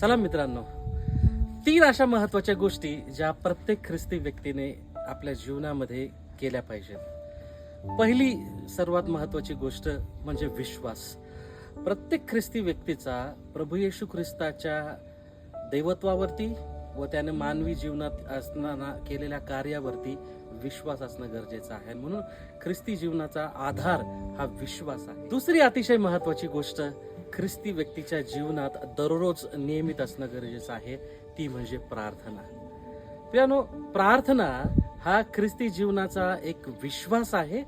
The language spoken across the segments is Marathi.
सलाम मित्रांनो तीन अशा महत्त्वाच्या गोष्टी ज्या प्रत्येक ख्रिस्ती व्यक्तीने आपल्या जीवनामध्ये केल्या पाहिजेत. पहिली सर्वात महत्वाची गोष्ट म्हणजे विश्वास. प्रत्येक ख्रिस्ती व्यक्तीचा प्रभू येशू ख्रिस्ताच्या दैवत्वावरती व त्याने मानवी जीवनात असताना केलेल्या कार्यावरती विश्वास असणं गरजेचं आहे. म्हणून ख्रिस्ती जीवनाचा आधार हा विश्वास आहे. दुसरी अतिशय महत्वाची गोष्ट ख्रिस्ती व्यक्तीच्या जीवनात दररोज नियमित असणं गरजेचं आहे ती म्हणजे प्रार्थना. प्रियानो प्रार्थना हा ख्रिस्ती जीवनाचा एक विश्वास आहे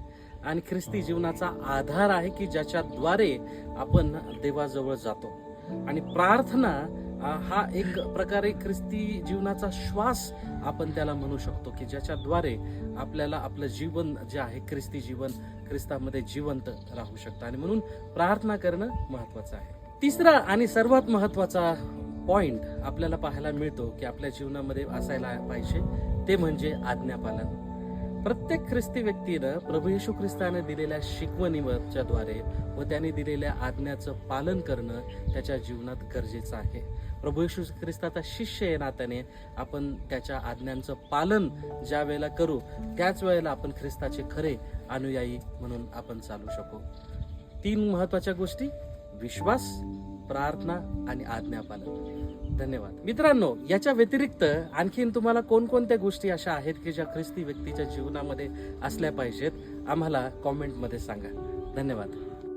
आणि ख्रिस्ती जीवनाचा आधार आहे की ज्याच्याद्वारे आपण देवाजवळ जातो. आणि प्रार्थना हा एक प्रकारे ख्रिस्ती जीवनाचा श्वास आपण त्याला म्हणू शकतो की ज्याच्याद्वारे आपल्याला आपलं जीवन जे आहे ख्रिस्ती जीवन ख्रिस्तामध्ये जिवंत राहू शकतं. आणि म्हणून प्रार्थना करणं महत्वाचं आहे. तिसरा आणि सर्वात महत्त्वाचा पॉइंट आपल्याला पाहायला मिळतो की आपल्या जीवनामध्ये असायला पाहिजे ते म्हणजे आज्ञापालन. प्रत्येक ख्रिस्ती व्यक्तीनं प्रभू येशू ख्रिस्ताने दिलेल्या शिकवणीवरच्या द्वारे व त्याने दिलेल्या आज्ञाचं पालन करणं त्याच्या जीवनात गरजेचं आहे. प्रभू येशू ख्रिस्ताचा शिष्य आहे नात्याने. आपण त्याच्या आज्ञांचं पालन ज्या वेळेला करू त्याच वेळेला आपण ख्रिस्ताचे खरे अनुयायी म्हणून आपण चालू शकू. तीन महत्त्वाच्या गोष्टी विश्वास प्रार्थना आणि आज्ञापालन. धन्यवाद. मित्रांनो याच्या व्यतिरिक्त आणखीन तुम्हाला कोणकोणत्या गोष्टी अशा आहेत की ज्या ख्रिस्ती व्यक्तीच्या जीवनामध्ये असल्या पाहिजेत? आम्हाला कॉमेंटमध्ये सांगा. धन्यवाद.